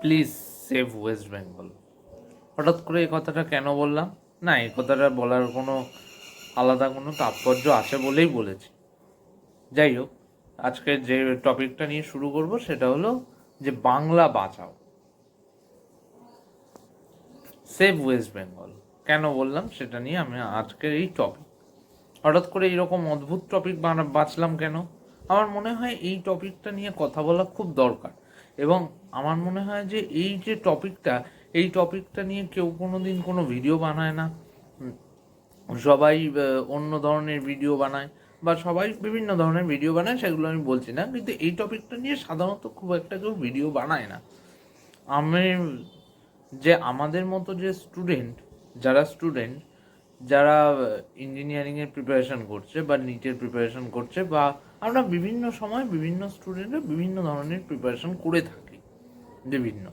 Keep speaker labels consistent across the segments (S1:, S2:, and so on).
S1: Please save West Bengal. হঠাৎ করে এই কথাটা কেন বললাম? না, এই কথাটা বলার কোনো আলাদা কোনো তাৎপর্য আছে বলেই বলেছি। যাই হোক, আজকে যে টপিকটা নিয়ে শুরু করব সেটা হলো যে বাংলা বাঁচাও। Save West Bengal. কেন বললাম? সেটা নিয়ে আমি আজকের এই টপিক। হঠাৎ করে এইরকম অদ্ভুত টপিক বাঁচলাম কেন? আমার মনে হয় এই টপিকটা নিয়ে কথা বলা খুব দরকার। এবং আমার মনে হয় যে এই যে টপিকটা, এই টপিকটা নিয়ে কেউ কোনো দিন কোনো ভিডিও বানায় না। সবাই অন্য ধরনের ভিডিও বানায় বা সবাই বিভিন্ন ধরনের ভিডিও বানায়, সেগুলো আমি বলছি না। কিন্তু এই টপিকটা নিয়ে সাধারণত খুব একটা কেউ ভিডিও বানায় না। আমি যে আমাদের মতো যে স্টুডেন্ট, যারা স্টুডেন্ট, যারা ইঞ্জিনিয়ারিংয়ের প্রিপারেশান করছে বা নিটের প্রিপারেশন করছে বা আমরা বিভিন্ন সময় বিভিন্ন স্টুডেন্টরা বিভিন্ন ধরনের প্রিপারেশন করে থাকি। বিভিন্ন।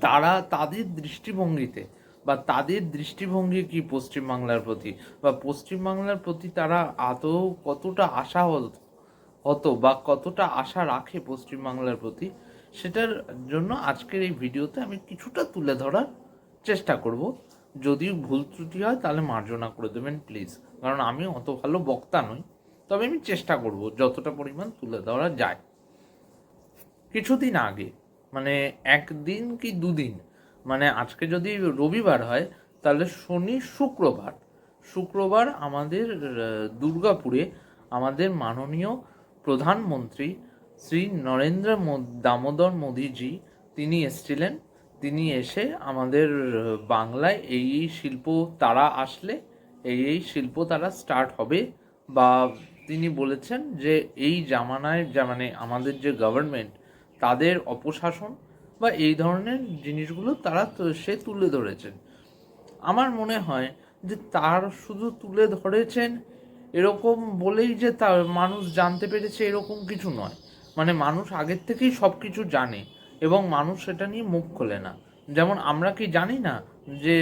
S1: তারা তাদের দৃষ্টিভঙ্গিতে বা তাদের দৃষ্টিভঙ্গি কি পশ্চিমবাংলার প্রতি বা পশ্চিমবাংলার প্রতি তারা আদৌ কতটা আশা হতো বা কতটা আশা রাখে পশ্চিমবাংলার প্রতি, সেটার জন্য আজকের এই ভিডিওতে আমি কিছুটা তুলে ধরার চেষ্টা করব। যদিও ভুল ত্রুটি হয়, তাহলে মার্জনা করে দেবেন, প্লিজ। কারণ আমি অত ভালো বক্তা নই। তবে আমি চেষ্টা করব, যতটা পরিমাণ তুলে ধরা যায়। কিছুদিন আগে মানে একদিন কি দুদিন মানে আজকে যদি রবিবার হয়, তাহলে শনি শুক্রবার। শুক্রবার আমাদের দুর্গাপুরে আমাদের মাননীয় প্রধানমন্ত্রী শ্রী নরেন্দ্র দামোদর মোদিজি, তিনি এসেছিলেন। তিনি এসে আমাদের বাংলায় এই এই শিল্প তারা আসলে, এই এই শিল্প তারা স্টার্ট হবে বা তিনি বলেছেন যে এই জামানায় মানে আমাদের যে গভর্নমেন্ট তাদের অপশাসন বা এই ধরনের জিনিসগুলো তারা সে তুলে ধরেছেন। আমার মনে হয় যে তার শুধু তুলে ধরেছেন এরকম বলেই যে তার মানুষ জানতে পেরেছে এরকম কিছু নয়। মানে মানুষ আগের থেকেই সব কিছু জানে এবং মানুষ সেটা নিয়ে মুখ খোলে না। যেমন আমরা কি জানি না যে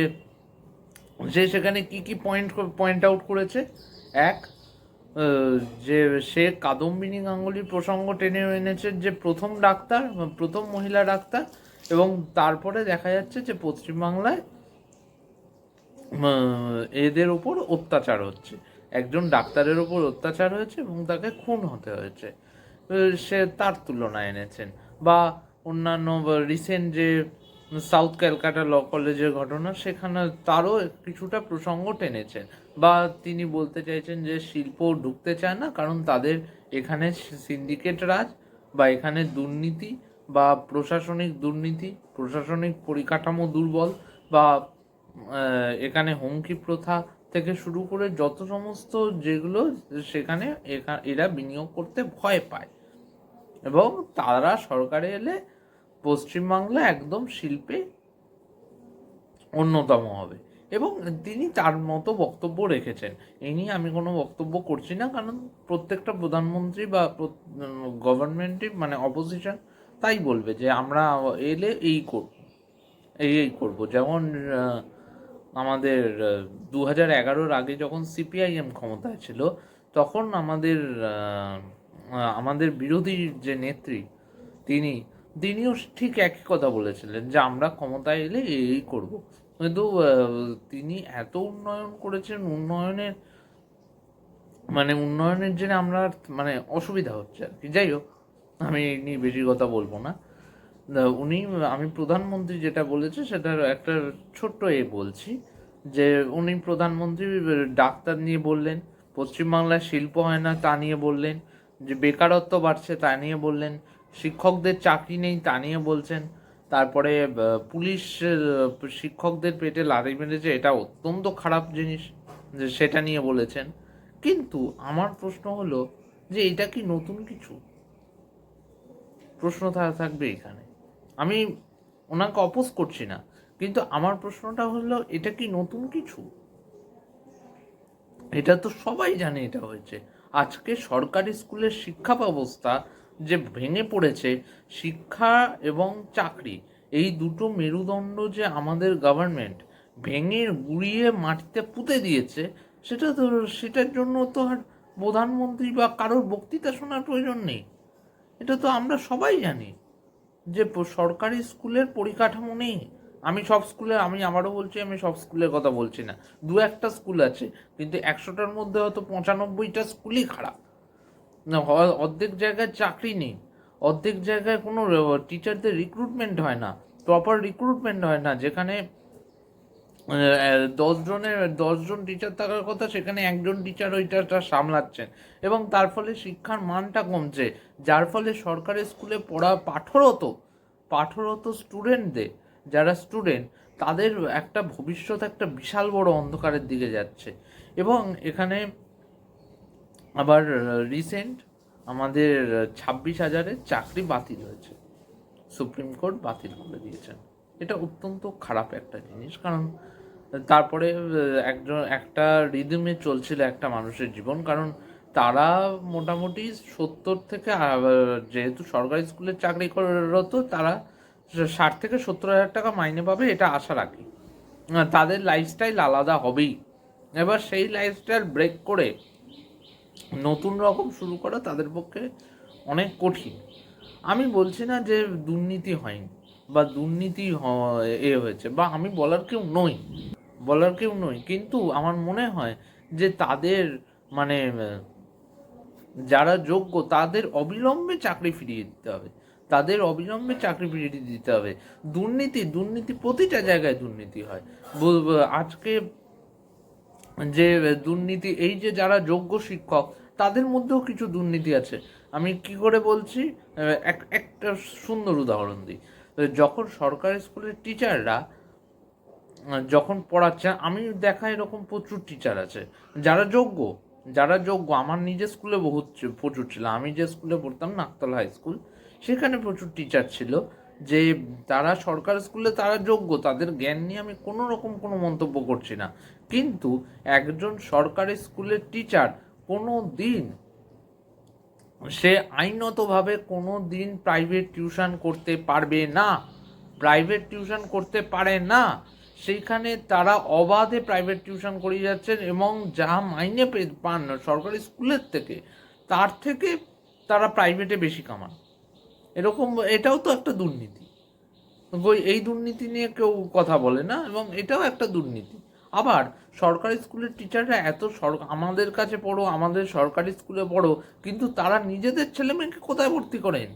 S1: যে সেখানে কি কি পয়েন্ট পয়েন্ট আউট করেছে? এক যে সে কাদম্বিনী গাঙ্গুলির প্রসঙ্গ টেনে এনেছে যে প্রথম ডাক্তার, প্রথম মহিলা ডাক্তার এবং তারপরে দেখা যাচ্ছে যে পশ্চিমবাংলায় এদের ওপর অত্যাচার হচ্ছে। একজন ডাক্তারের ওপর অত্যাচার হয়েছে এবং তাকে খুন হতে হয়েছে। সে তার তুলনা এনেছেন বা অন্যান্য রিসেন্ট যে সাউথ ক্যালকাটা ল কলেজের ঘটনা, সেখানে তারও কিছুটা প্রসঙ্গ টেনেছেন। বা তিনি বলতে চাইছেন যে শিল্প ঢুকতে চায় না, কারণ তাদের এখানে সিন্ডিকেট রাজ বা এখানে দুর্নীতি বা প্রশাসনিক দুর্নীতি, প্রশাসনিক পরিকাঠামো দুর্বল বা এখানে হুমকি প্রথা থেকে শুরু করে যত সমস্ত যেগুলো সেখানে এরা বিনিয়োগ করতে ভয় পায়। এবং তারা সরকারে এলে পশ্চিমবাংলা একদম শিল্পে অন্যতম হবে। এবং তিনি তার মতো বক্তব্য রেখেছেন। এই নিয়ে আমি কোনো বক্তব্য করছি না, কারণ প্রত্যেকটা প্রধানমন্ত্রী বা গভর্নমেন্টই মানে অপোজিশন তাই বলবে যে আমরা এলে এই করব এই এই করব। যেমন আমাদের দু হাজার এগারোর আগে যখন সিপিআইএম ক্ষমতায় ছিল, তখন আমাদের আমাদের বিরোধী যে নেত্রী, তিনি, তিনিও ঠিক একই কথা বলেছিলেন যে আমরা ক্ষমতায় এলে এই করব। কিন্তু তিনি এত উন্নয়ন করেছেন উন্নয়নের মানে উন্নয়নের জন্য আমরা মানে অসুবিধা হচ্ছে আর কি। যাই হোক আমি নিয়ে বেশি কথা বলব না, উনি আমি প্রধানমন্ত্রী যেটা বলেছে সেটার একটা ছোট্ট এ বলছি যে উনি প্রধানমন্ত্রী ডাক্তার নিয়ে বললেন পশ্চিমবাংলায় শিল্প হয় না তা নিয়ে বললেন যে বেকারত্ব বাড়ছে তা নিয়ে বললেন শিক্ষকদের চাকরি নেই তা নিয়ে বলছেন তারপরে পুলিশ শিক্ষকদের পেটে লাড়ি মেরেছে এটা অত্যন্ত খারাপ জিনিস যে সেটা নিয়ে বলেছেন। কিন্তু আমার প্রশ্ন হলো যে এটা কি নতুন কিছু? প্রশ্ন থাকবে এখানে। আমি ওনাকে অপোজ করছি না, কিন্তু আমার প্রশ্নটা হলো এটা কি নতুন কিছু? এটা তো সবাই জানে এটা হয়েছে। আজকে সরকারি স্কুলের শিক্ষা ব্যবস্থা যে ভেঙে পড়েছে শিক্ষা এবং চাকরি, এই দুটো মেরুদণ্ড যে আমাদের গভর্নমেন্ট ভেঙে গুড়িয়ে মাটিতে পুঁতে দিয়েছে, সেটা তো, সেটার জন্য তো আর প্রধানমন্ত্রী বা কারোর বক্তৃতা শোনার প্রয়োজন নেই। এটা তো আমরা সবাই জানি যে সরকারি স্কুলের পরিকাঠামো নেই। আমি সব স্কুলে, আমি আবারও বলছি, আমি সব স্কুলের কথা বলছি না। দু একটা স্কুল আছে, কিন্তু একশোটার মধ্যে হয়তো পঁচানব্বইটা স্কুলই খারাপ। না অর্ধেক জায়গায় চাকরি নেই, অর্ধেক জায়গায় কোনো টিচারদের রিক্রুটমেন্ট হয় না প্রপার রিক্রুটমেন্ট হয় না, যেখানে দশ জনের দশজন টিচার থাকার কথা, সেখানে একজন টিচার ওইটাটা সামলাচ্ছেন। এবং তার ফলে শিক্ষার মানটা কমছে, যার ফলে সরকারি স্কুলে পড়া পাঠরত পাঠরত স্টুডেন্টদের যারা স্টুডেন্ট তাদের একটা ভবিষ্যৎ একটা বিশাল বড় অন্ধকারের দিকে যাচ্ছে। এবং এখানে আবার রিসেন্ট আমাদের ছাব্বিশ হাজারের চাকরি বাতিল হয়েছে। সুপ্রিম কোর্ট বাতিল করে দিয়েছেন। এটা অত্যন্ত খারাপ একটা জিনিস, কারণ তারপরে একজন, একটা রিদমে চলছিল একটা মানুষের জীবন, কারণ তারা মোটামুটি সত্তর থেকে যেহেতু সরকারি স্কুলে চাকরি করত, তারা ষাট থেকে সত্তর হাজার টাকা মাইনে পাবে, এটা আশা রাখি। তাদের লাইফস্টাইল আলাদা হবেই। এবার সেই লাইফস্টাইল ব্রেক করে নতুন রকম শুরু করা তাদের পক্ষে অনেক কঠিন। আমি বলছি না যে দুর্নীতি হয়নি বা দুর্নীতি এ হয়েছে বা আমি বলার কেউ নই, বলার কেউ নই। কিন্তু আমার মনে হয় যে তাদের মানে যারা যোগ্য তাদের অবিলম্বে চাকরি ফিরিয়ে দিতে হবে। তাদের অবিলম্বে চাকরি ফিরিয়ে দিতে হবে। দুর্নীতি দুর্নীতি প্রতিটা জায়গায় দুর্নীতি হয়। আজকে যে দুর্নীতি, এই যে যারা যোগ্য শিক্ষক তাদের মধ্যেও কিছু দুর্নীতি আছে। আমি কি করে বলছি? এক, একটা সুন্দর উদাহরণ দিই। যখন সরকারি স্কুলের টিচাররা যখন পড়াচ্ছে, আমি দেখা এরকম প্রচুর টিচার আছে। যারা যোগ্য যারা যোগ্য, আমার নিজের স্কুলে বহু ছি- প্রচুর ছিল। আমি যে স্কুলে পড়তাম, নাকতলা হাই স্কুল, সেখানে প্রচুর টিচার ছিল যে তারা সরকারি স্কুলে তারা যোগ্য, তাদের জ্ঞান নিয়ে আমি কোনো রকম কোনো মন্তব্য করছি না। কিন্তু একজন সরকারি স্কুলের টিচার কোনো দিন সে আইনতভাবে কোনো দিন প্রাইভেট টিউশন করতে পারবে না। প্রাইভেট টিউশন করতে পারে না। সেইখানে তারা অবাধে প্রাইভেট টিউশন করিয়ে যাচ্ছেন এবং যা মাইনে পান সরকারি স্কুলের থেকে, তার থেকে তারা প্রাইভেটে বেশি কামান। এরকম, এটাও তো একটা দুর্নীতি। এই দুর্নীতি নিয়ে কেউ কথা বলে না এবং এটাও একটা দুর্নীতি। আবার সরকারি স্কুলের টিচাররা এত আমাদের কাছে পড়ো, আমাদের সরকারি স্কুলে পড়ো, কিন্তু তারা নিজেদের ছেলেমেয়েকে কোথায় ভর্তি করেন?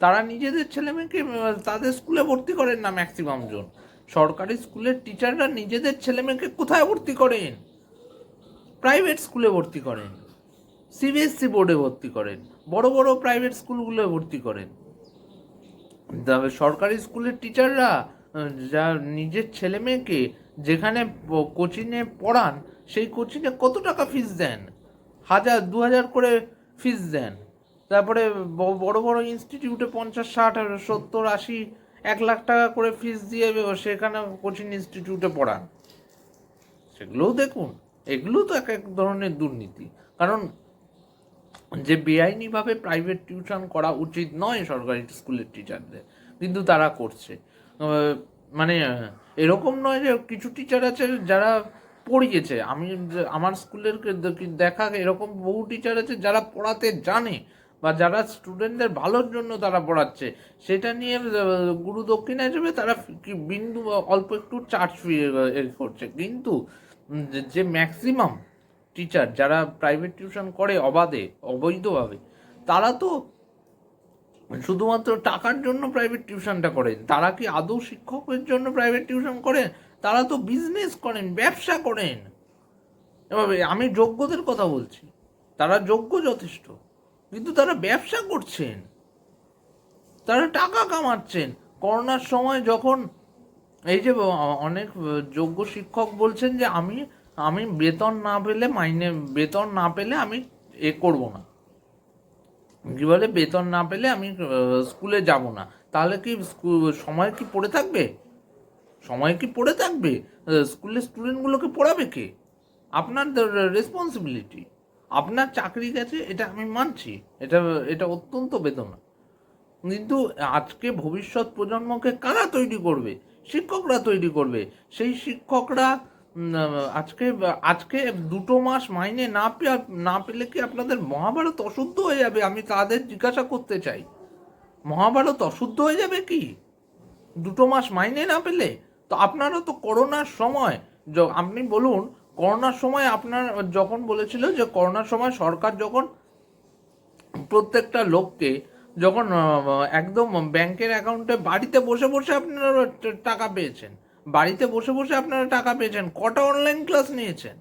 S1: তারা নিজেদের ছেলেমেয়েকে তাদের স্কুলে ভর্তি করেন না ম্যাক্সিমাম জন। সরকারি স্কুলের টিচাররা নিজেদের ছেলেমেয়েকে কোথায় ভর্তি করেন? প্রাইভেট স্কুলে ভর্তি করেন সিবিএসসি বোর্ডে ভর্তি করেন, বড় বড় প্রাইভেট স্কুলগুলো ভর্তি করেন। তবে সরকারি স্কুলের টিচাররা যা নিজের ছেলে মেয়েকে যেখানে কোচিংয়ে পড়ান, সেই কোচিংয়ে কত টাকা ফিস দেন? হাজার দু হাজার করে ফিস দেন। তারপরে বড় বড় ইনস্টিটিউটে পঞ্চাশ, ষাট, সত্তর, আশি, এক লাখ টাকা করে ফিস দিয়ে সেখানে কোচিং ইনস্টিটিউটে পড়ান। সেগুলোও দেখুন এগুলো তো এক এক ধরনের দুর্নীতি। কারণ যে বেআইনিভাবে প্রাইভেট টিউশন করা উচিত নয় সরকারি স্কুলের টিচারদের কিন্তু তারা করছে। মানে এরকম নয় যে কিছু টিচার আছে যারা পড়িয়েছে। আমি আমার স্কুলের দেখা এরকম বহু টিচার আছে যারা পড়াতে জানে বা যারা স্টুডেন্টদের ভালোর জন্য তারা পড়াচ্ছে। সেটা নিয়ে গুরু দক্ষিণা হিসেবে তারা বিন্দু অল্প একটু চার্জ করছে। কিন্তু যে ম্যাক্সিমাম টিচার যারা প্রাইভেট টিউশন করে অবাধে, অবৈধভাবে, তারা তো শুধুমাত্র টাকার জন্য প্রাইভেট টিউশনটা করেন। তারা কি আদৌ শিক্ষকের জন্য প্রাইভেট টিউশন করেন? তারা তো বিজনেস করেন, ব্যবসা করেন। এভাবে আমি যোগ্যদের কথা বলছি। তারা যোগ্য যথেষ্ট, কিন্তু তারা ব্যবসা করছেন। তারা টাকা কামাচ্ছেন। করোনার সময় যখন এই যে অনেক যোগ্য শিক্ষক বলছেন যে, আমি আমি বেতন না পেলে, মাইনে, বেতন না পেলে আমি এ করব না। কি বলে বেতন না পেলে আমি স্কুলে যাব না। তাহলে কি সময় কি পড়ে থাকবে? সময় কি পড়ে থাকবে? স্কুলের স্টুডেন্টগুলোকে পড়াবে কে? আপনার রেসপন্সিবিলিটি আপনার চাকরি গেছে, এটা আমি মানছি। এটা এটা অত্যন্ত বেদনা। কিন্তু আজকে ভবিষ্যৎ প্রজন্মকে কারা তৈরি করবে? শিক্ষকরা তৈরি করবে। সেই শিক্ষকরা আজকে আজকে দুটো মাস মাইনে না পেয়ে, না পেলে কি আপনাদের মহাভারত অশুদ্ধ হয়ে যাবে? আমি তাদের জিজ্ঞাসা করতে চাই। মহাভারত অশুদ্ধ হয়ে যাবে কি? দুটো মাস মাইনে না পেলে? তো আপনারা তো করোনার সময় আপনি বলুন, করোনার সময় আপনার, যখন বলেছিল যে করোনার সময় সরকার যখন প্রত্যেকটা লোককে যখন একদম ব্যাংকের অ্যাকাউন্টে বাড়িতে বসে বসে আপনারা টাকা পেয়েছেন। বাড়িতে বসে বসে আপনারা টাকা পেয়েছেন। কটা অনলাইন ক্লাস নিয়েছেন?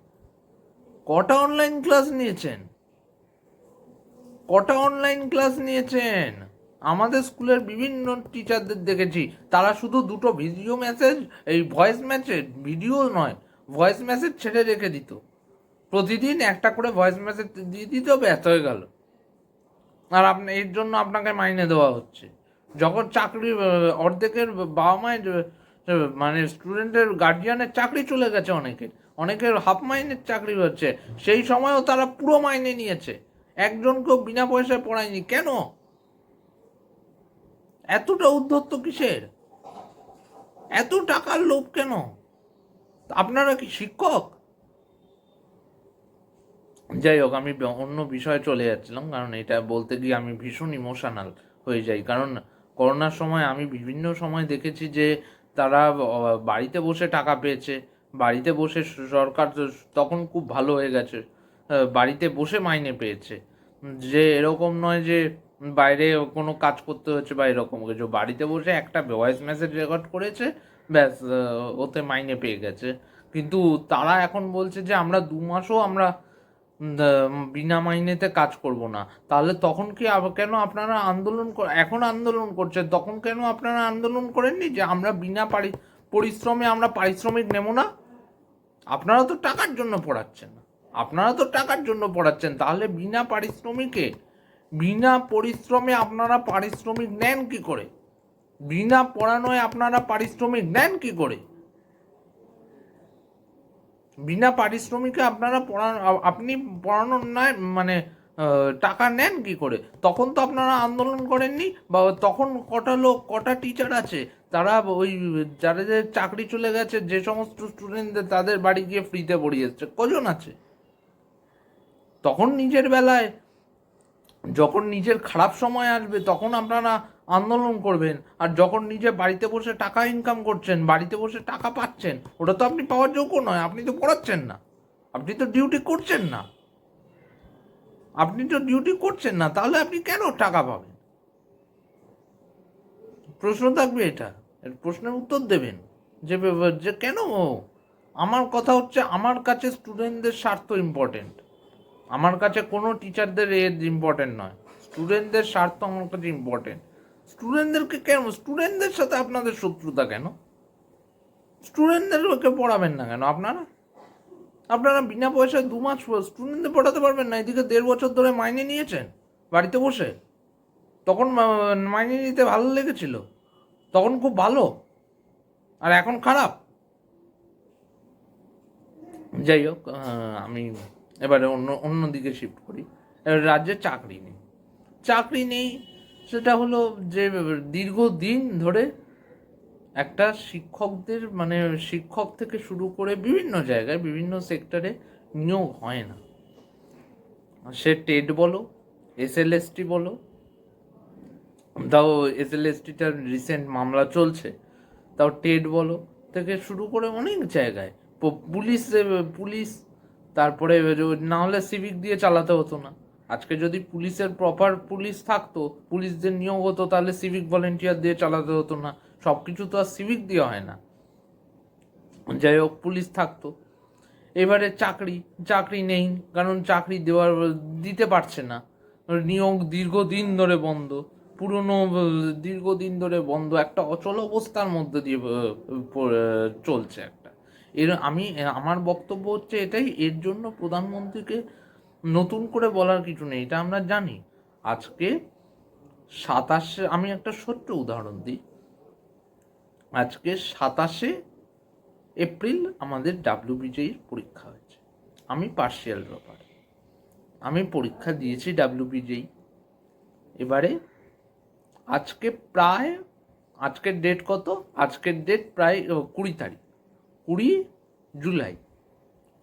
S1: কটা অনলাইন ক্লাস নিয়েছেন? কটা অনলাইন ক্লাস নিয়েছেন? আমাদের স্কুলের বিভিন্ন টিচারদের দেখেছি। তারা শুধু দুটো ভিডিও মেসেজ এই ভয়েস মেসেজ ভিডিও নয় ভয়েস মেসেজ ছেড়ে রেখে দিত। প্রতিদিন একটা করে ভয়েস মেসেজ দিয়ে দিত ব্যস্ত হয়ে গেল। আর আপনি, এর জন্য আপনাকে মাইনে দেওয়া হচ্ছে। যখন চাকরি অর্ধেকের বাবা মায়ের মানে স্টুডেন্টের গার্জিয়ানের চাকরি চলে গেছে অনেকের। অনেকের হাফ মাইনের চাকরি হচ্ছে। সেই সময়ও তারা পুরো মাইনে নিয়েছে। একজনকেও বিনা পয়সায় পড়ায়নি। কেন? এতটা উদ্ধত্ত কিসের? এত টাকার লোভ কেন? আপনারা কি শিক্ষক? যাই হোক, আমি অন্য বিষয়ে চলে যাচ্ছিলাম, কারণ এটা বলতে গিয়ে আমি ভীষণ ইমোশনাল হয়ে যাই। কারণ করোনার সময় আমি বিভিন্ন সময় দেখেছি যে তারা বাড়িতে বসে টাকা পেয়েছে। বাড়িতে বসে সরকার তখন খুব ভালো হয়ে গেছে। বাড়িতে বসে মাইনে পেয়েছে। যে এরকম নয় যে বাইরে কোনো কাজ করতে হচ্ছে বা এরকম। কিছু বাড়িতে বসে একটা ভয়েস মেসেজ রেকর্ড করেছে, ব্যাস ওতে মাইনে পেয়ে গেছে। কিন্তু তারা এখন বলছে যে আমরা দু মাসও আমরা বিনা মাইনেতে কাজ করব না। তাহলে তখন কি কেন আপনারা আন্দোলন এখন আন্দোলন করছেন? তখন কেন আপনারা আন্দোলন করেননি যে আমরা বিনা পারি, পরিশ্রমে আমরা পারিশ্রমিক নেব না? আপনারা তো টাকার জন্য পড়াচ্ছেন। আপনারা তো টাকার জন্য পড়াচ্ছেন। তাহলে বিনা পারিশ্রমিকে, বিনা পরিশ্রমে আপনারা পারিশ্রমিক নেন কি করে? বিনা পড়ানোয় আপনারা পারিশ্রমিক নেন কি করে? বিনা পারিশ্রমিকে আপনারা পড়ানো আপনি পড়ানোর নয় মানে টাকা নেন কি করে? তখন তো আপনারা আন্দোলন করেননি, বা তখন কটা লোক, কটা টিচার আছে, তারা ওই যাদের চাকরি চলে গেছে, যে সমস্ত স্টুডেন্টদের তাদের বাড়ি গিয়ে ফ্রিতে পড়িয়ে এসছে, কজন আছে? তখন নিজের বেলায়, যখন নিজের খারাপ সময় আসবে, তখন আপনারা আন্দোলন করবেন। আর যখন নিজে বাড়িতে বসে টাকা ইনকাম করছেন, বাড়িতে বসে টাকা পাচ্ছেন, ওটা তো আপনি পাওয়ার যোগ্য নয়, আপনি তো পড়াচ্ছেন না। আপনি তো ডিউটি করছেন না। আপনি তো ডিউটি করছেন না, তাহলে আপনি কেন টাকা পাবেন? প্রশ্ন থাকবে এটা। এর প্রশ্নের উত্তর দেবেন। যে যে কেন? আমার কথা হচ্ছে, আমার কাছে স্টুডেন্টদের স্বার্থ ইম্পর্টেন্ট আমার কাছে কোনো টিচারদের এ ইম্পর্টেন্ট নয়। স্টুডেন্টদের স্বার্থ আমার কাছে ইম্পর্টেন্ট স্টুডেন্টদেরকে কেন? স্টুডেন্টদের সাথে আপনাদের শত্রুতা কেন? স্টুডেন্টদেরকে পড়াবেন না কেন আপনারা? আপনারা বিনা পয়সায় দু মাস স্টুডেন্টদের পড়াতে পারবেন না, এদিকে দেড় বছর ধরে মাইনে নিয়েছেন বাড়িতে বসে। তখন মাইনে নিতে ভালো লেগেছিল, তখন খুব ভালো, আর এখন খারাপ। যাই হোক আমি এবারে অন্য অন্য দিকে শিফট করি। এবার রাজ্যে চাকরি নেই। চাকরি নেই সেটা হলো যে দীর্ঘদিন ধরে একটা শিক্ষকদের মানে শিক্ষক থেকে শুরু করে বিভিন্ন জায়গায়, বিভিন্ন সেক্টরে নিয়োগ হয় না। সে টেট বলো এসএলএসটি বলো, তাও এসএলএসটিটার রিসেন্ট মামলা চলছে, তাও টেট বলো থেকে শুরু করে অনেক জায়গায়। পুলিশ পুলিশ, তারপরে না হলে সিভিক দিয়ে চালাতে হতো না। আজকে যদি পুলিশের প্রপার পুলিশ থাকতো, পুলিশদের নিয়োগ হতো, তাহলে সিভিক ভলেন্টিয়ার দিয়ে চালাতে হতো না। সব কিছু তো আর সিভিক দিয়ে হয় না। যাই হোক, পুলিশ থাকতো। এবারে চাকরি চাকরি নেই, কারণ চাকরি দেওয়ার, দিতে পারছে না। নিয়োগ দীর্ঘদিন ধরে বন্ধ, পুরনো, দীর্ঘদিন ধরে বন্ধ, একটা অচল অবস্থার মধ্যে দিয়ে চলছে একটা। এর, আমি, আমার বক্তব্য হচ্ছে এটাই, এর জন্য প্রধানমন্ত্রীকে নতুন করে বলার কিছু নেই, এটা আমরা জানি। আজকে সাতাশে, আমি একটা ছোট্ট উদাহরণ দিই। আজকে সাতাশে এপ্রিল আমাদের ডাব্লিউবিজের পরীক্ষা হয়েছে। আমি পার্সিয়াল ব্যাপার আমি পরীক্ষা দিয়েছি ডাব্লিউবিজেই। এবারে আজকে প্রায়, আজকের ডেট কত? আজকের ডেট প্রায়, কুড়ি তারিখ। কুড়ি জুলাই।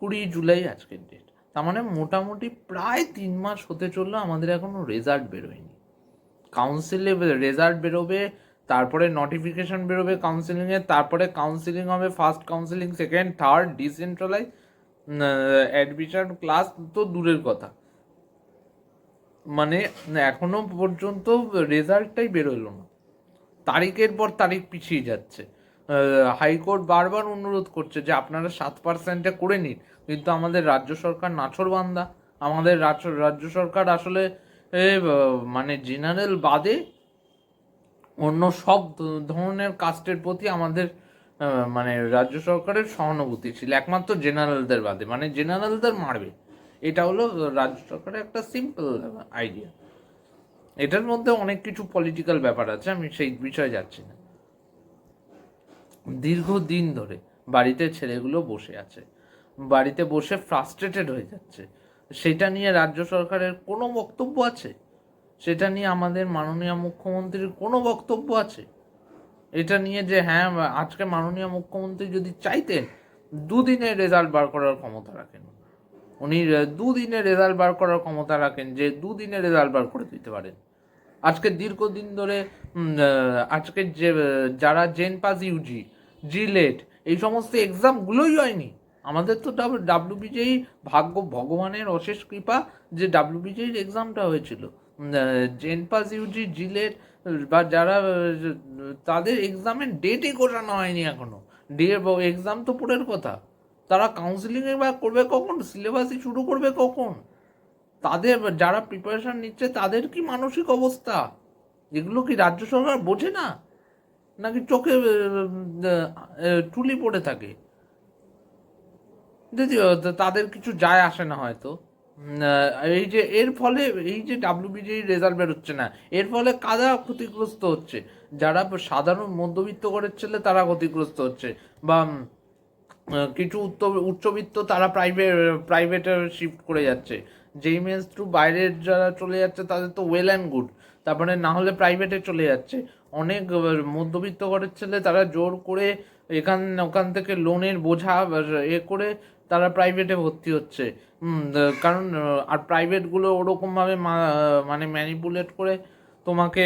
S1: কুড়ি জুলাই আজকের ডেট তার মানে মোটামুটি প্রায় তিন মাস হতে চলল আমাদের এখনও রেজাল্ট বেরোয়নি। কাউন্সিলে রেজাল্ট বেরোবে, তারপরে নোটিফিকেশন বেরোবে কাউন্সিলিংয়ে তারপরে কাউন্সিলিং হবে first counselling second third decentralise admission class তো দূরের কথা। মানে এখনও পর্যন্ত রেজাল্টটাই বেরোলো না। তারিখের পর তারিখ পিছিয়ে যাচ্ছে। হাইকোর্ট বারবার অনুরোধ করছে যে আপনারা সাত পার্সেন্টে করে নিন। কিন্তু আমাদের রাজ্য সরকার নাছর বান্দা। আমাদের রাজ্য সরকার আসলে মানে জেনারেল বাদে অন্য সব ধরনের কাস্টের প্রতি আমাদের মানে রাজ্য সরকারের সহানুভূতিশীল, একমাত্র জেনারেলদের বাদে। মানে জেনারেলদের মারবে। এটা হলো রাজ্য সরকারের একটা সিম্পল আইডিয়া এটার মধ্যে অনেক কিছু পলিটিক্যাল ব্যাপার আছে, আমি সেই বিষয়ে যাচ্ছি না। দীর্ঘদিন ধরে বাড়িতে ছেলেগুলো বসে আছে। বাড়িতে বসে ফ্রাস্ট্রেটেড হয়ে যাচ্ছে। সেটা নিয়ে রাজ্য সরকারের কোনো বক্তব্য আছে? সেটা নিয়ে আমাদের মাননীয় মুখ্যমন্ত্রীর কোনো বক্তব্য আছে? এটা নিয়ে যে হ্যাঁ আজকে মাননীয় মুখ্যমন্ত্রী যদি চাইতেন দুদিনে রেজাল্ট বার করার ক্ষমতা রাখেন। উনি দুদিনে রেজাল্ট বার করার ক্ষমতা রাখেন যে দুদিনে রেজাল্ট বার করে দিতে পারেন। আজকে দীর্ঘদিন ধরে আজকে যে যারা জেন পাস ইউজি জিলেট এই সমস্ত এক্সামগুলোই হয়নি। আমাদের তো ডাব্লিউবিজেই ভাগ্য, ভগবানের অশেষ কৃপা যে ডাব্লিউবিজের এক্সামটা হয়েছিল। জেন পাস ইউজি জিলেট বা যারা, তাদের এক্সামের ডেটই ঘোষণা হয়নি এখনও ডে এক্সাম তো পরের কথা। তারা কাউন্সিলিংয়ে বা করবে কখন? সিলেবাসই শুরু করবে কখন? তাদের, যারা প্রিপারেশান নিচ্ছে, তাদের কি মানসিক অবস্থা? এগুলো কি রাজ্য সরকার বোঝে না? নাকি চোখে টুলি পড়ে থাকে? তাদের কিছু যায় আসে না হয়তো। এই যে, এর ফলে এই যে ডাব্লিউবিজি রেজাল্ট বেরোচ্ছে না, এর ফলে কারা ক্ষতিগ্রস্ত হচ্ছে? যারা সাধারণ মধ্যবিত্ত ঘরের ছেলে, তারা ক্ষতিগ্রস্ত হচ্ছে। বা কিছু উচ্চ উচ্চবিত্ত তারা প্রাইভেট প্রাইভেটে শিফট করে যাচ্ছে। যেই মেন্স থ্রু বাইরের যারা চলে যাচ্ছে, তাদের তো ওয়েল অ্যান্ড গুড তারপরে না হলে প্রাইভেটে চলে যাচ্ছে। অনেক মধ্যবিত্ত ঘরের ছেলে তারা জোর করে এখান, ওখান থেকে লোনের বোঝা এ করে তারা প্রাইভেটে ভর্তি হচ্ছে। কারণ আর প্রাইভেটগুলো ওরকমভাবে মানে ম্যানিপুলেট করে তোমাকে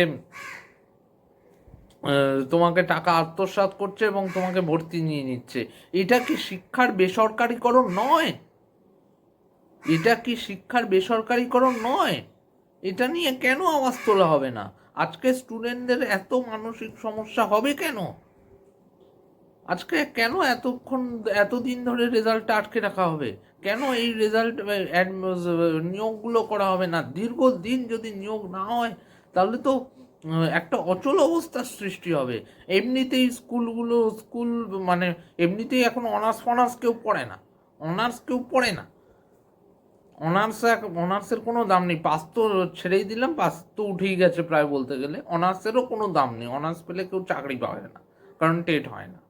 S1: তোমাকে টাকা আত্মসাৎ করছে এবং তোমাকে ভর্তি নিয়ে নিচ্ছে। এটা কি শিক্ষার বেসরকারীকরণ নয়? এটা কি শিক্ষার বেসরকারীকরণ নয়? এটা নিয়ে কেন আওয়াজ তোলা হবে না? আজকে স্টুডেন্টদের এত মানসিক সমস্যা হবে কেন? আজকে কেন এতক্ষণ, এতদিন ধরে রেজাল্টটা আটকে রাখা হবে? কেন এই রেজাল্ট নিয়োগগুলো করা হবে না? দীর্ঘদিন যদি নিয়োগ না হয়, তাহলে তো একটা অচল অবস্থার সৃষ্টি হবে। এমনিতেই স্কুলগুলো, স্কুল মানে এমনিতেই এখন অনার্স ফনার্স কেউ পড়ে না। অনার্স কেউ পড়ে না। অনার্স অনার্সের কোনো দাম নেই। পাস তো ছেড়েই দিলাম, পাস তো উঠেই গেছে প্রায় বলতে গেলে। অনার্সেরও কোনো দাম নেই। অনার্স পেলে কেউ চাকরি পাবে না, কারণ টেট হয় না।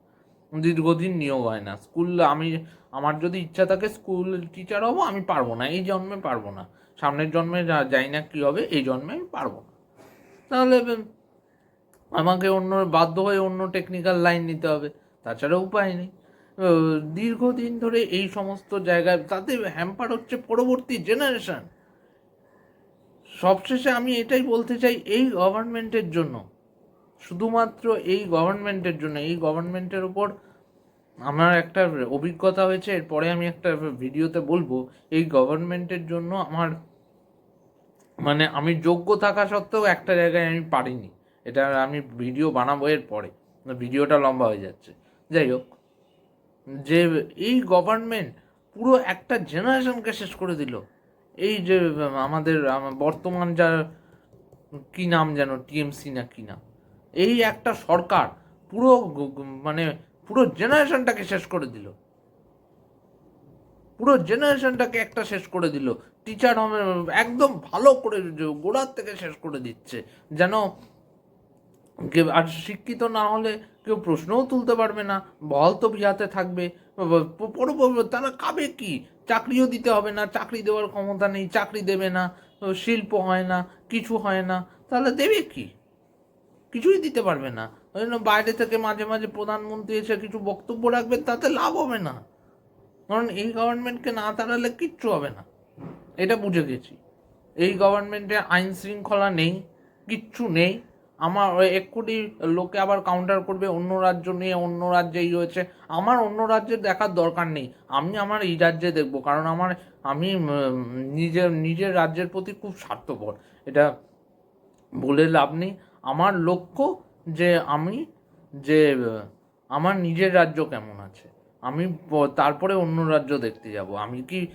S1: দীর্ঘদিন নিয়োগ হয় না। স্কুল আমি, আমার যদি ইচ্ছা থাকে স্কুল টিচার হব, আমি পারব না। এই জন্মে পারব না। সামনের জন্মে যা- জানি না কী হবে, এই জন্মে আমি পারব না। তাহলে আমাকে অন্য, বাধ্য হয়ে অন্য টেকনিক্যাল লাইন নিতে হবে। তাছাড়া উপায় নেই। দীর্ঘদিন ধরে এই সমস্ত জায়গায়, তাতে হ্যাম্পার হচ্ছে পরবর্তী জেনারেশন সবশেষে আমি এটাই বলতে চাই, এই গভর্নমেন্টের জন্য শুধুমাত্র এই গভর্নমেন্টের জন্য, এই গভর্নমেন্টের উপর আমার একটা অভিজ্ঞতা হয়েছে, এরপরে আমি একটা ভিডিওতে বলব, এই গভর্নমেন্টের জন্য আমার মানে আমি যোগ্য থাকা সত্ত্বেও একটা জায়গায় আমি পারিনি। এটা আমি ভিডিও বানাবো এর পরে ভিডিওটা লম্বা হয়ে যাচ্ছে। যাই হোক, যে এই গভর্নমেন্ট পুরো একটা জেনারেশনকে শেষ করে দিল। এই যে আমাদের বর্তমান যা কি নাম যেন, টিএমসি না কি নাম? এই একটা সরকার পুরো মানে পুরো জেনারেশনটাকে শেষ করে দিল। পুরো জেনারেশনটাকে একটা শেষ করে দিল। টিচার একদম ভালো করে গোড়ার থেকে শেষ করে দিচ্ছে। যেন আর শিক্ষিত না হলে কেউ প্রশ্নও তুলতে পারবে না, বল তো ভিয়াতে থাকবে। তারা কাবে কি? চাকরিও দিতে হবে না, চাকরি দেওয়ার ক্ষমতা নেই, চাকরি দেবে না শিল্প হয় না, কিছু হয় না, তাহলে দেবে কি? কিছুই দিতে পারবে না। ওই জন্য বাইরে থেকে মাঝে মাঝে প্রধানমন্ত্রী এসে কিছু বক্তব্য রাখবে, তাতে লাভ হবে না। কারণ এই গভর্নমেন্টকে না তাড়ালে কিচ্ছু হবে না। এটা বুঝে গেছি। এই গভর্নমেন্টে আইন শৃঙ্খলা নেই, কিচ্ছু নেই। আমার এক কোটি লোকে আবার কাউন্টার করবে, অন্য রাজ্য নিয়ে অন্য রাজ্যে এই হয়েছে। আমার অন্য রাজ্যে দেখার দরকার নেই। আমি আমার এই রাজ্যে দেখব, কারণ আমার, আমি নিজের নিজের রাজ্যের প্রতি খুব স্বার্থপর। এটা বলে লাভ নেই। আমার লক্ষ্য যে আমি, যে, আমার নিজের রাজ্য কেমন আছে? আমি তারপরে অন্য রাজ্য দেখতে যাব। আমি কি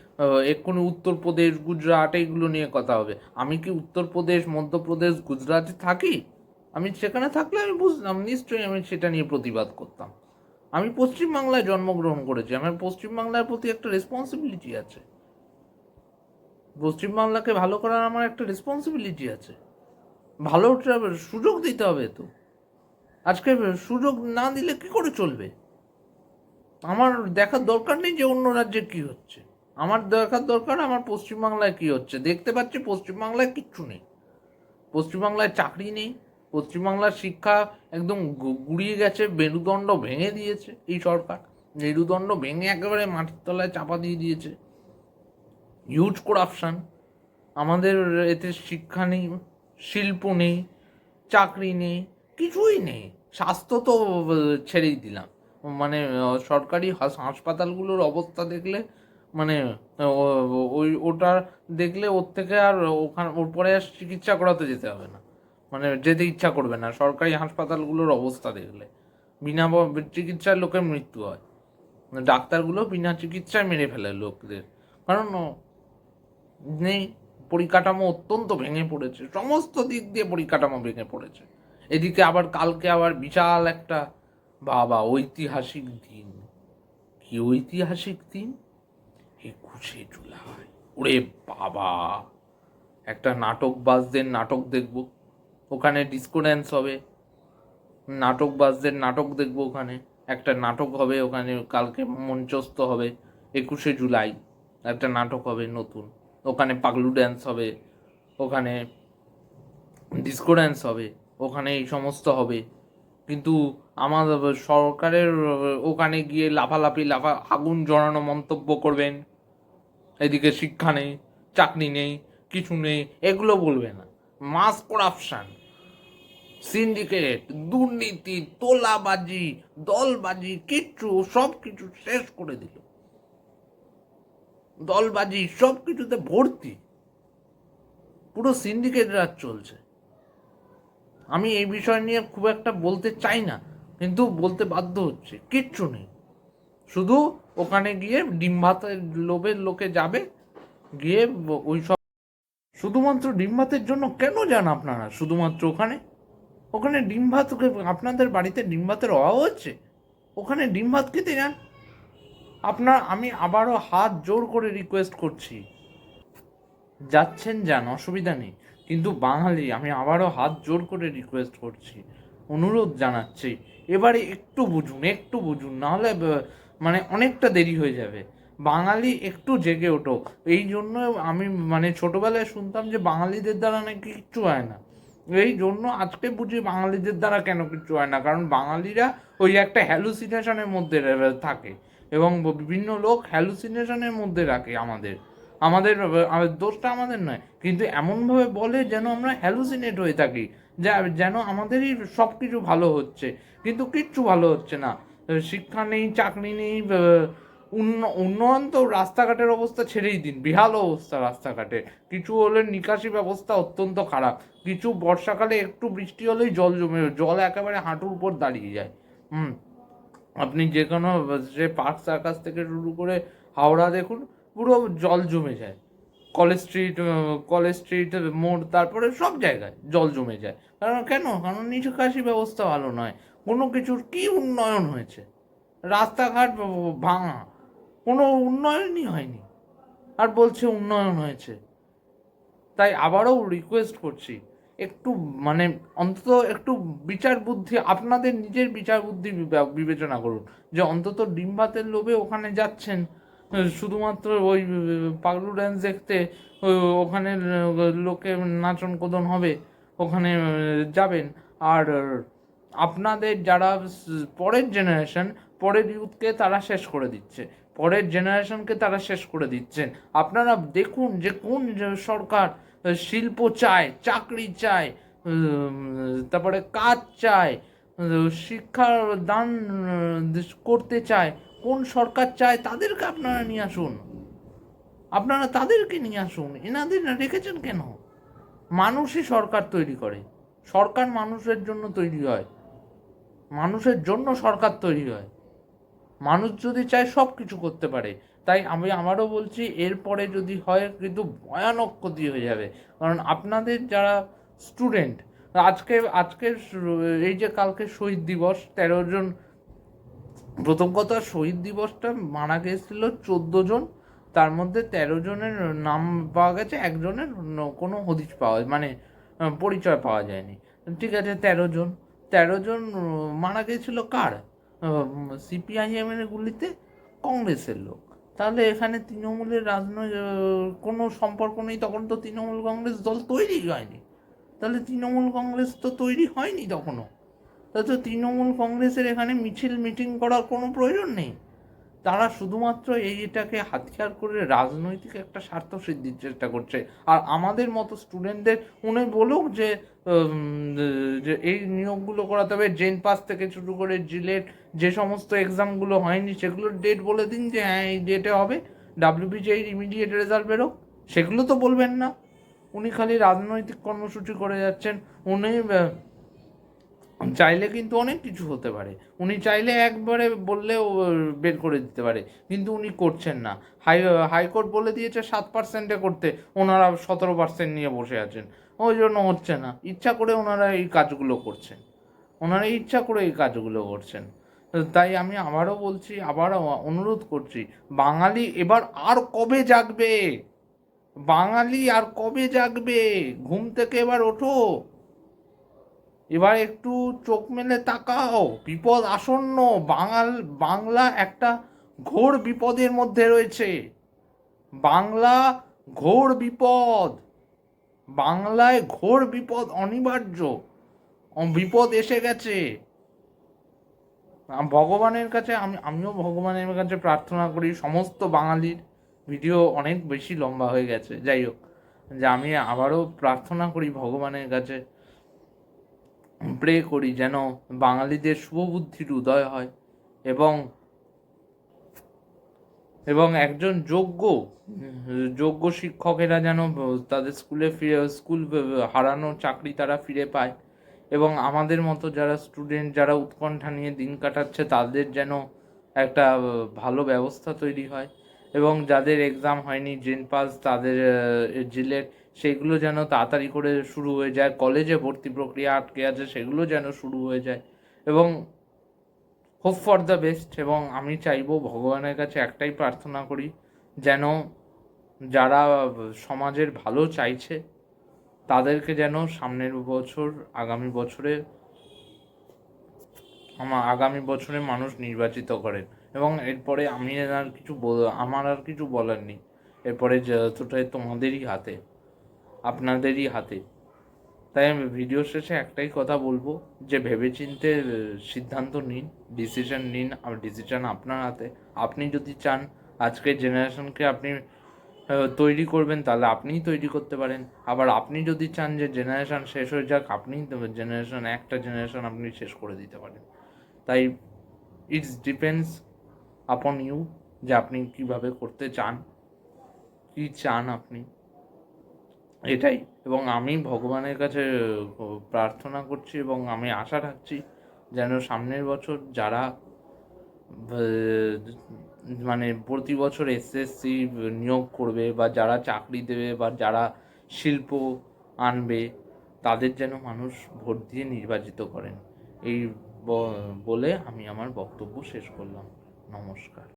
S1: এক্ষুনি উত্তরপ্রদেশ, গুজরাট এইগুলো নিয়ে কথা হবে। আমি কি উত্তরপ্রদেশ, মধ্যপ্রদেশ, গুজরাটে থাকি? আমি সেখানে থাকলে আমি বুঝলাম নিশ্চয়ই আমি সেটা নিয়ে প্রতিবাদ করতাম। আমি পশ্চিমবাংলায় জন্মগ্রহণ করেছি। আমার পশ্চিমবাংলার প্রতি একটা রেসপন্সিবিলিটি আছে। পশ্চিমবাংলাকে ভালো করার আমার একটা রেসপন্সিবিলিটি আছে। ভালো ট্রাভেল সুযোগ দিতে হবে তো। আজকে সুযোগ না দিলে কি করে চলবে? আমার দেখার দরকার নেই যে অন্য রাজ্যে কি হচ্ছে। আমার দেখার দরকার, আমার পশ্চিমবাংলায় কি হচ্ছে। দেখতে পাচ্ছি পশ্চিমবাংলায় কিচ্ছু নেই। পশ্চিমবাংলায় চাকরি নেই, পশ্চিমবাংলার শিক্ষা একদম গুড়িয়ে গেছে, মেরুদণ্ড ভেঙে দিয়েছে এই সরকার। মেরুদণ্ড ভেঙে একেবারে মাটির তলায় চাপা দিয়ে দিয়েছে। হিউজ করাপশান আমাদের এতে শিক্ষা নেই। শিল্প নেই, চাকরি নেই, কিছুই নেই। স্বাস্থ্য তো ছেড়েই দিলাম। মানে সরকারি হাস- হাসপাতালগুলোর অবস্থা দেখলে মানে ওই, ওটা দেখলে ওর থেকে আর ওখানে, ওর পরে আর চিকিৎসা করাতে যেতে হবে না। মানে যেতে ইচ্ছা করবে না। সরকারি হাসপাতালগুলোর অবস্থা দেখলে। বিনা চিকিৎসায় লোকের মৃত্যু হয়। ডাক্তারগুলো বিনা চিকিৎসায় মেরে ফেলে লোকদের। কারণ নেই। পরিকাঠামো অত্যন্ত ভেঙে পড়েছে, সমস্ত দিক দিয়ে পরিকাঠামো ভেঙে পড়েছে। এদিকে আবার কালকে আবার বিশাল একটা, বাবা, ঐতিহাসিক দিন। কি ঐতিহাসিক দিন? একুশে জুলাই। ওরে বাবা! একটা নাটকবাজদের নাটক দেখব। ওখানে ডিস্কো ড্যান্স হবে। নাটকবাজদের নাটক দেখব ওখানে। একটা নাটক হবে ওখানে, কালকে মঞ্চস্থ হবে একুশে জুলাই। একটা নাটক হবে নতুন। ওখানে পাগলু ড্যান্স হবে, ওখানে ডিস্কো ড্যান্স হবে, ওখানে এই সমস্ত হবে। কিন্তু আমার সরকারের ওখানে গিয়ে লাফালাফি, লাফা, আগুন জড়ানো মন্তব্য করবেন। এদিকে শিক্ষা নেই, চাকরি নেই, কিছু নেই, এগুলো বলবে না। মাস করাপশান সিন্ডিকেট দুর্নীতি, তোলাবাজি, দলবাজি, কিচ্ছু সব কিছু শেষ করে দিল। দলবাজি সব কিছুতে ভর্তি। পুরো সিন্ডিকেট রাজ চলছে। আমি এই বিষয় নিয়ে খুব একটা বলতে চাই না, কিন্তু বলতে বাধ্য হচ্ছে। কিচ্ছু নেই। শুধু ওখানে গিয়ে ডিম ভাতের লোভের লোকে যাবে, গিয়ে ওই সব শুধুমাত্র ডিম ভাতের জন্য কেন যান আপনারা? শুধুমাত্র ওখানে? ওখানে ডিম ভাত আপনাদের বাড়িতে ডিম ভাতের অভাব হচ্ছে? ওখানে ডিম ভাত খেতে যান। আপনার, আমি আবারও হাত জোর করে রিকোয়েস্ট করছি। যাচ্ছেন যান, অসুবিধা নেই। কিন্তু বাঙালি, আমি আবারও হাত জোর করে রিকোয়েস্ট করছি। অনুরোধ জানাচ্ছি, এবারে একটু বুঝুন একটু বুঝুন, নাহলে মানে অনেকটা দেরি হয়ে যাবে। বাঙালি একটু জেগে ওঠো। এই জন্য আমি মানে ছোটবেলায় শুনতাম যে বাঙালিদের দ্বারা নাকি কিচ্ছু হয় না। এই জন্য আজকে বুঝি বাঙালিদের দ্বারা কেন কিচ্ছু হয় না? কারণ বাঙালিরা ওই একটা হ্যালুসিনেশনের মধ্যে থাকে। এবং বিভিন্ন লোক হ্যালুসিনেশনের মধ্যে রাখে আমাদের। আমাদের দোষটা আমাদের নয়, কিন্তু এমনভাবে বলে যেন আমরা হ্যালুসিনেট হয়ে থাকি, যা, যেন আমাদেরই সব কিছু ভালো হচ্ছে, কিন্তু কিচ্ছু ভালো হচ্ছে না। শিক্ষা নেই, চাকরি নেই উন্নয়ন তো রাস্তাঘাটের অবস্থা ছেড়েই দিন, বিহাল অবস্থা রাস্তাঘাটে। কিছু হলে নিকাশি ব্যবস্থা অত্যন্ত খারাপ, কিছু বর্ষাকালে একটু বৃষ্টি হলেই জল জমে, জল একেবারে হাঁটুর উপর দাঁড়িয়ে যায়, হুম। আপনি যে কোনো, যে পার্ক সার্কাস থেকে শুরু করে হাওড়া দেখুন, পুরো জল জমে যায়। কলেজ স্ট্রিট কলেজ স্ট্রিট, মোড়, তারপরে সব জায়গায় জল জমে যায়। কারণ কেন? কারণ নিকাশি ব্যবস্থা ভালো নয়। কোনো কিছুর কি উন্নয়ন হয়েছে? রাস্তাঘাট ভাঙা। কোনো উন্নয়নই হয়নি। আর বলছে উন্নয়ন হয়েছে। তাই আবারও রিকোয়েস্ট করছি একটু মানে অন্তত একটু বিচার বুদ্ধি, আপনাদের নিজের বিচার বুদ্ধি বিবেচনা করুন। যে অন্তত ডিম ভাতের লোভে ওখানে যাচ্ছেন, শুধুমাত্র ওই পাগলু ড্যান্স দেখতে ওখানে লোকে নাচন কোদন হবে, ওখানে যাবেন। আর, আপনাদের যারা পরের জেনারেশন পরের ইউথকে তারা শেষ করে দিচ্ছে। পরের জেনারেশনকে তারা শেষ করে দিচ্ছেন। আপনারা দেখুন যে কোন সরকার শিল্প চায় চাকরি চায় তারপরে কাজ চায় শিক্ষার দান করতে চায় কোন সরকার চায় তাদেরকে আপনারা নিয়ে আসুন। আপনারা তাদেরকে নিয়ে আসুন। এনাদের রেখেছেন কেন? মানুষই সরকার তৈরি করে। সরকার মানুষের জন্য তৈরি হয়। মানুষের জন্য সরকার তৈরি হয়। মানুষ যদি চায় সব কিছু করতে পারে। তাই আমি আমারও বলছি, এরপরে যদি হয় কিন্তু ভয়ানক ক্ষতি হয়ে যাবে। কারণ আপনাদের যারা স্টুডেন্ট আজকে আজকে এই যে কালকে শহীদ দিবস, তেরো জন, প্রথম কথা শহীদ দিবসটা মারা গেছিল চোদ্দ জন, তার মধ্যে তেরো জনের নাম পাওয়া গেছে, একজনের কোনো হদিশ পাওয়া মানে পরিচয় পাওয়া যায়নি। ঠিক আছে, তেরো জন। তেরো জন মারা গেছিল কার? সিপিআইএম এর গুলিতে কংগ্রেসের লোক। তাহলে এখানে তৃণমূলের রাজনৈতিক কোনো সম্পর্ক নেই, তখন তো তৃণমূল কংগ্রেস দল তৈরি হয়নি। তাহলে তৃণমূল কংগ্রেস তো তৈরি হয়নি তখনও। তাহলে তো তৃণমূল কংগ্রেসের এখানে মিছিল, মিটিং করার কোনো প্রয়োজন নেই। তারা শুধুমাত্র এইটাকে হাতিয়ার করে রাজনৈতিক একটা স্বার্থ সিদ্ধির চেষ্টা করছে। আর আমাদের মতো স্টুডেন্টদের উনি বলুক যে এই নিয়োগগুলো করাতে হবে, জেন পাস থেকে শুরু করে জিলেট, যে সমস্ত এক্সামগুলো হয়নি, সেগুলোর ডেট বলে দিন যে হ্যাঁ এই ডেটে হবে। ডাব্লিউবিজের ইমিডিয়েট রেজাল্ট বেরোক। সেগুলো তো বলবেন না। উনি খালি রাজনৈতিক কর্মসূচি করে যাচ্ছেন। উনি চাইলে কিন্তু অনেক কিছু হতে পারে। উনি চাইলে একবারে বললেও বের করে দিতে পারে। কিন্তু উনি করছেন না। হাই হাইকোর্ট বলে দিয়েছে সাত পার্সেন্টে করতে। ওনারা সতেরো পার্সেন্ট নিয়ে বসে আছেন। ওই জন্য হচ্ছে না। ইচ্ছা করে ওনারা এই কাজগুলো করছেন। ওনারা ইচ্ছা করে এই কাজগুলো করছেন। তাই আমি আবারও বলছি আবারও অনুরোধ করছি, বাঙালি এবার আর কবে জাগবে? বাঙালি আর কবে জাগবে? ঘুম থেকে এবার ওঠো। এবার একটু চোখ মেলে তাকাও, বিপদ আসন্ন, বাঙাল, বাংলা একটা ঘোর বিপদের মধ্যে রয়েছে। বাংলা ঘোর বিপদ। বাংলায় ঘোর বিপদ অনিবার্য। বিপদ এসে গেছে। ভগবানের কাছে, আমি, আমিও ভগবানের কাছে প্রার্থনা করি, সমস্ত বাঙালির ভিডিও অনেক বেশি লম্বা হয়ে গেছে। যাই হোক, যে আমি আবারও প্রার্থনা করি ভগবানের কাছে। প্রে করি যেন বাঙালিদের শুভবুদ্ধির উদয় হয় এবং এবং একজন যোগ্য যোগ্য শিক্ষকেরা যেন তাদের স্কুলে ফিরে, স্কুল হারানো চাকরি তারা ফিরে পায় এবং আমাদের মতো যারা স্টুডেন্ট যারা উৎকণ্ঠা নিয়ে দিন কাটাচ্ছে তাদের যেন একটা ভালো ব্যবস্থা তৈরি হয় এবং যাদের এক্সাম হয়নি জেন পাস তাদের জিলেট সেগুলো যেন তাড়াতাড়ি করে শুরু হয়ে যায় কলেজে ভর্তি প্রক্রিয়া আটকে আছে সেগুলো যেন শুরু হয়ে যায়। এবং হোপ ফর দ্য বেস্ট এবং আমি চাইব ভগবানের কাছে একটাই প্রার্থনা করি, যেন যারা সমাজের ভালো চাইছে, তাদেরকে যেন সামনের বছর, আগামী বছরে আমার আগামী বছরে মানুষ নির্বাচিত করেন এবং এরপরে আমি আর কিছু আমার আর কিছু বলার নেই। এরপরে যতটাই তোমাদেরই হাতে। আপনাদেরই হাতে। তাই আমি ভিডিও শেষে একটাই কথা বলব, যে ভেবেচিন্তে সিদ্ধান্ত নিন ডিসিশন নিন আর ডিসিশন আপনার হাতে। আপনি যদি চান, আজকের জেনারেশনকে আপনি তৈরি করবেন, তাহলে আপনিই তৈরি করতে পারেন। আবার আপনি যদি চান যে জেনারেশান শেষ হয়ে যাক আপনি জেনারেশন একটা জেনারেশান আপনি শেষ করে দিতে পারেন। তাই ইটস ডিপেন্ডস আপন ইউ যে আপনি কীভাবে করতে চান, কি চান আপনি। এটাই। এবং আমি ভগবানের কাছে প্রার্থনা করছি এবং আমি আশা রাখছি যেন সামনের বছর যারা মানে প্রতি বছর এসএসসি নিয়োগ করবে বা যারা চাকরি দেবে বা যারা শিল্প আনবে, তাদের যেন মানুষ ভোট দিয়ে নির্বাচিত করেন। এই বলে আমি আমার বক্তব্য শেষ করলাম। নমস্কার।